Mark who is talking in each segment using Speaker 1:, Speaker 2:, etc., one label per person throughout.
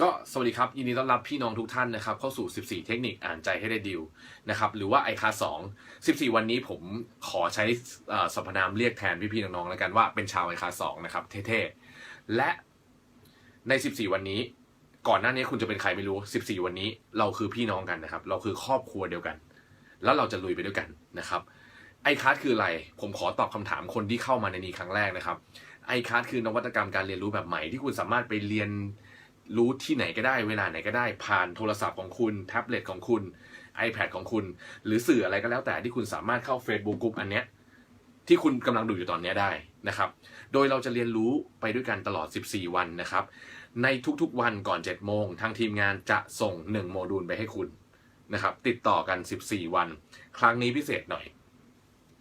Speaker 1: ก็สวัสดีครับ ยินดีต้อนรับพี่น้องทุกท่านนะครับ เข้าสู่ 14 เทคนิคอ่านใจให้ได้ดิวนะครับ หรือว่าไอคาสอง14 วันนี้ผมขอใช้สรรพนามเรียกแทนพี่ๆน้องๆแล้วกันว่าเป็นชาวไอคาสองนะครับ เท่ๆ และใน 14 วันนี้ ก่อนหน้านี้คุณจะเป็นใครไม่รู้ 14 วันนี้เราคือพี่น้องกันนะครับ เราคือครอบครัวเดียวกัน แล้วเราจะลุยไปด้วยกันนะครับไอคาสคืออะไร ผมขอตอบคำถามคนที่เข้ามาในนี้ครั้งแรกนะครับไอคาสคือนวัตกรรมการเรียนรู้แบบใหม่ที่คุณสามารถไปเรียน รู้ที่ไหนก็ได้เวลาไหนก็ได้ ผ่านโทรศัพท์ของคุณ แท็บเล็ตของคุณ iPad ของคุณ หรือสื่ออะไรก็แล้วแต่ที่คุณสามารถเข้า Facebook กลุ่มอันเนี้ยที่คุณกำลังดูอยู่ตอนนี้ได้นะครับ โดยเราจะเรียนรู้ไปด้วยกันตลอด 14 วันนะครับ ในทุกๆวันก่อน 7 โมง ทางทีมงานจะส่ง 1 โมดูลไปให้คุณนะครับ ติดต่อกัน 14 วัน ครั้งนี้พิเศษหน่อย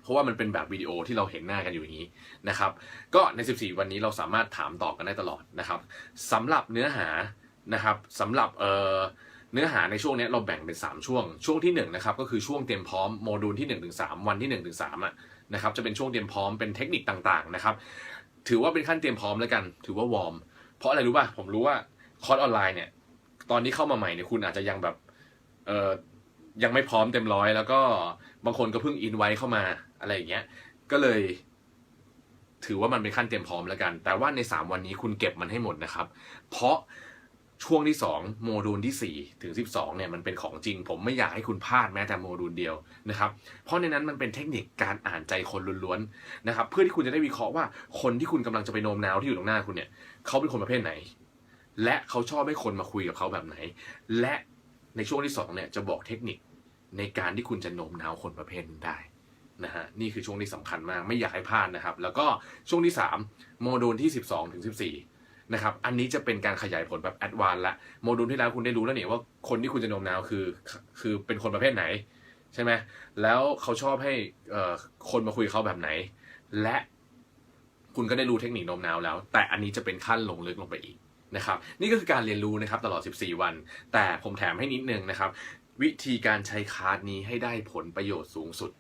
Speaker 1: เพราะว่ามันเป็นแบบวิดีโอที่เราเห็นหน้ากันอยู่อย่างนี้นะครับ ก็ใน 14 วันนี้เราสามารถถามตอบกันได้ตลอดนะครับสำหรับเนื้อหานะครับสำหรับเอ่อเนื้อหาในช่วงนี้เราแบ่งเป็น 3 ช่วง ช่วงที่1นะครับก็คือช่วงเตรียมพร้อมโมดูลที่1นถึงสวันที่1นถึงสอะนะครับจะเป็นช่วงเตรียมพร้อมเป็นเทคนิคต่างๆนะครับถือว่าเป็นขั้นเตรียมพร้อมแล้วกัน ถือว่าวอร์มเพราะอะไรรู้ป่ะผมรู้ว่าคอร์สออนไลน์เนี่ยตอนนี้เข้ามาใหม่เนี่ยคุณอาจจะยังแบบเอ่อยังไม่พร้อมเต็มร้อย แล้วก็บางคนก็เพิ่งอินไว้เข้ามา อะไรอย่างเงี้ย ก็เลย ถือว่ามันเป็นขั้นเตรียมพร้อมแล้วกัน แต่ว่าใน 3 วันนี้คุณเก็บมันให้หมดนะครับ เพราะช่วงที่ 2 โมดูลที่ 4 ถึง 12เนี่ยมันเป็นของจริง ผมไม่อยากให้คุณพลาดแม้แต่โมดูลเดียวนะครับ เพราะในนั้นมันเป็นเทคนิคการอ่านใจคนล้วนๆนะครับ เพื่อที่คุณจะได้วิเคราะห์ว่าคนที่คุณกำลังจะไปโน้มน้าวที่อยู่ตรงหน้าคุณเนี่ยเขาเป็นคนประเภทไหน และเขาชอบให้คนมาคุยกับเขาแบบไหน และในช่วงที่2เนี่ยจะบอกเทคนิคในการที่คุณจะโน้มน้าวคนประเภทนั้นได้ นะฮะนี่คือช่วงที่สำคัญมากไม่อยากให้พลาดนะครับ แล้วก็ช่วงที่ 3 โมดูลที่ 12ถึง14นะครับอันนี้จะเป็นการขยายผลแบบแอดวานละโมดูลที่แล้วคุณได้รู้แล้วเนี่ยว่าคนที่คุณจะโน้มน้าวคือ คือเป็นคนประเภทไหน ใช่ไหมแล้วเขาชอบให้คนมาคุยเขาแบบไหน และคุณก็ได้รู้เทคนิคโน้มน้าวแล้ว แต่อันนี้จะเป็นขั้นลงลึกลงไปอีกนะครับนี่ก็คือการเรียนรู้นะครับตลอด 14 วัน แต่ผมแถมให้นิดนึงนะครับ วิธีการใช้คาร์ดนี้ให้ได้ผลประโยชน์สูงสุด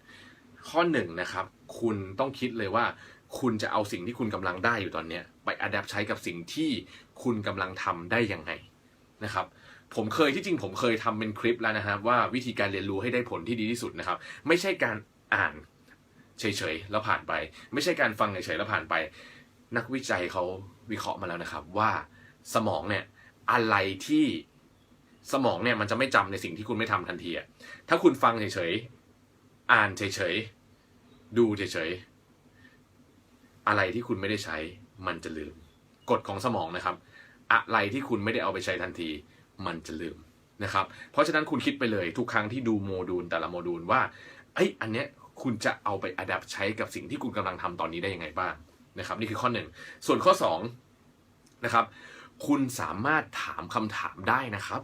Speaker 1: ข้อหนึ่งนะครับ คุณต้องคิดเลยว่า คุณจะเอาสิ่งที่คุณกำลังได้อยู่ตอนเนี้ยไปอัดแอปใช้กับสิ่งที่คุณกำลังทำได้ยังไงนะครับผมเคยที่จริงผมเคยทำเป็นคลิปแล้วนะครับ ว่าวิธีการเรียนรู้ให้ได้ผลที่ดีที่สุดนะครับ ไม่ใช่การอ่านเฉยๆแล้วผ่านไป ไม่ใช่การฟังเฉยๆแล้วผ่านไป นักวิจัยเขาวิเคราะห์มาแล้วนะครับ ว่าสมองเนี่ยอะไรที่สมองเนี่ยมันจะไม่จำในสิ่งที่คุณไม่ทำทันทีถ้าคุณฟังเฉยๆ อ่านเฉยๆ ดูเฉยๆ อะไรที่คุณไม่ได้ใช้มันจะลืม กฎของสมองนะครับ อะไรที่คุณไม่ได้เอาไปใช้ทันที มันจะลืมนะครับ เพราะฉะนั้นคุณคิดไปเลยทุกครั้งที่ดูโมดูลแต่ละโมดูลว่าเอ้อันเนี้ยคุณจะเอาไปอัดแอปใช้กับสิ่งที่คุณกำลังทำตอนนี้ได้ยังไงบ้างนะครับ นี่คือข้อหนึ่งส่วนข้อสองนะครับคุณสามารถถามคำถามได้นะครับ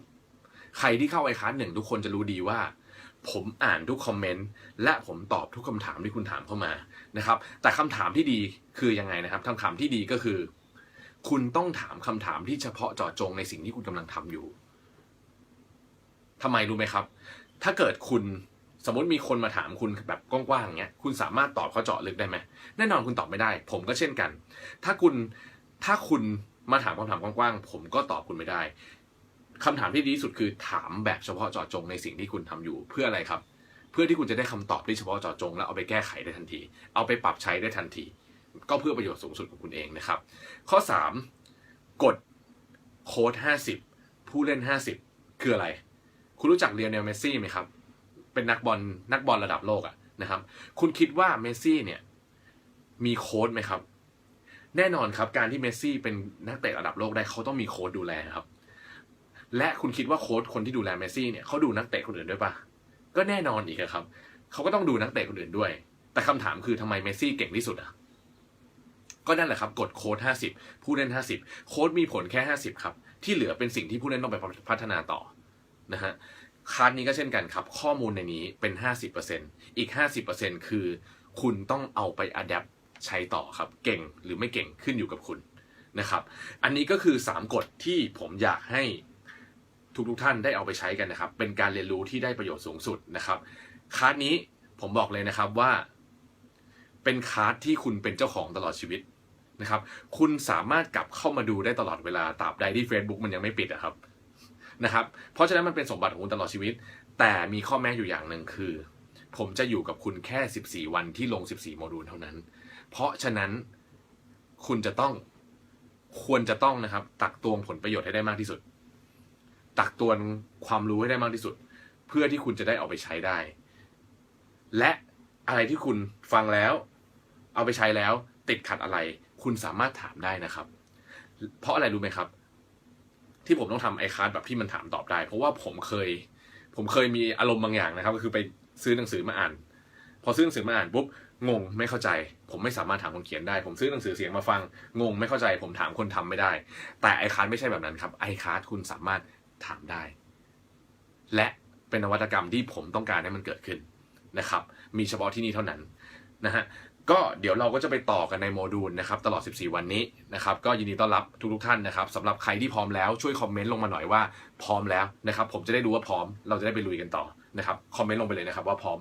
Speaker 1: ใครที่เข้าไอคัสหนึ่งทุกคนจะรู้ดีว่า ผมอ่านทุกคอมเมนต์และผมตอบทุกคำถามที่คุณถามเข้ามานะครับ แต่คำถามที่ดีคือยังไงนะครับคำถามที่ดีก็คือ คุณต้องถามคำถามที่เฉพาะเจาะจงในสิ่งที่คุณกำลังทำอยู่ทำไมรู้ไหมครับ ถ้าเกิดคุณสมมติมีคนมาถามคุณแบบกว้างๆอย่างเงี้ย คุณสามารถตอบเขาเจาะลึกได้ไหมแน่นอนคุณตอบไม่ได้ ผมก็เช่นกัน ถ้าคุณถ้าคุณมาถามคำถามกว้างๆผมก็ตอบคุณไม่ได้ คำถามที่ดีที่สุดคือถามแบบเฉพาะเจาะจงในสิ่งที่คุณทำอยู่เพื่ออะไรครับ เพื่อที่คุณจะได้คำตอบที่เฉพาะเจาะจง แล้วเอาไปแก้ไขได้ทันที เอาไปปรับใช้ได้ทันที ก็เพื่อประโยชน์สูงสุดของคุณเองนะครับ ข้อ 3 กดโค้ด50 ผู้เล่น 50 คืออะไร คุณรู้จักเรียนเนลเมสซี่ไหมครับ เป็นนักบอลนักบอลระดับโลกอะนะครับ คุณคิดว่าเมสซี่เนี่ยมีโค้ดไหมครับ แน่นอนครับการที่เมสซี่เป็นนักเตะระดับโลกได้เขาต้องมีโค้ดดูแลครับ และคุณคิดว่าโค้ชคนที่ดูแลเมสซี่เนี่ยเขาดูนักเตะคนอื่นด้วยปะก็แน่นอนอีกครับ เขาก็ต้องดูนักเตะคนอื่นด้วย แต่คำถามคือทำไมเมสซี่เก่งที่สุดอะก็นั่นแหละครับกดโค้ด50 ผู้เล่น 50 โค้ดมีผลแค่ 50 ครับ ที่เหลือเป็นสิ่งที่ผู้เล่นต้องไปพัฒนาต่อนะฮะคาร์ดนี้ก็เช่นกันครับ ข้อมูลในนี้เป็น 50%อีก 50%คือ คุณต้องเอาไปอัดแอปใช้ต่อครับ เก่งหรือไม่เก่งขึ้นอยู่กับคุณนะครับ อันนี้ก็คือ 3กฎที่ผมอยากให้ ทุกทุกๆท่านได้เอาไปใช้กันนะครับ เป็นการเรียนรู้ที่ได้ประโยชน์สูงสุดนะครับคลาสนี้ผมบอกเลยนะครับว่า เป็นคลาสที่คุณเป็นเจ้าของตลอดชีวิตนะครับ คุณสามารถกลับเข้ามาดูได้ตลอดเวลาตราบใดที่ Facebook มันยังไม่ปิดอะครับนะครับ เพราะฉะนั้นมันเป็นสมบัติของคุณตลอดชีวิต แต่มีข้อแม้อยู่อย่างหนึ่งคือ ผมจะอยู่กับคุณแค่ 14 วันที่ลง 14 โมดูลเท่านั้น เพราะฉะนั้นคุณจะต้องควรจะต้องนะครับ ตักตวงผลประโยชน์ให้ได้มากที่สุด ตักตวงความรู้ให้ได้มากที่สุด เพื่อที่คุณจะได้เอาไปใช้ได้ และอะไรที่คุณฟังแล้ว เอาไปใช้แล้ว ติดขัดอะไร คุณสามารถถามได้นะครับ เพราะอะไรรู้ไหมครับ ที่ผมต้องทำไอคาร์ดแบบที่มันถามตอบได้ เพราะว่าผมเคย ผมเคยมีอารมณ์บางอย่างนะครับ ก็คือไปซื้อหนังสือมาอ่าน พอซื้อหนังสือมาอ่านปุ๊บงงไม่เข้าใจ ผมไม่สามารถถามคนเขียนได้ ผมซื้อหนังสือเสียงมาฟัง งงไม่เข้าใจ ผมถามคนทำไม่ได้ แต่ไอคาร์ดไม่ใช่แบบนั้นครับไอคาร์ดคุณสามารถ ถามได้ และเป็นนวัตกรรมที่ผมต้องการให้มันเกิดขึ้นนะครับ มีเฉพาะที่นี่เท่านั้นนะฮะก็เดี๋ยวเราก็จะไปต่อกันในโมดูลนะครับตลอด 14 วันนี้นะครับก็ยินดีต้อนรับทุกๆท่านนะครับสำหรับใครที่พร้อมแล้วช่วยคอมเมนต์ลงมาหน่อยว่าพร้อมแล้วนะครับผมจะได้รู้ว่าพร้อมเราจะได้ไปลุยกันต่อนะครับคอมเมนต์ลงไปเลยนะครับว่าพร้อม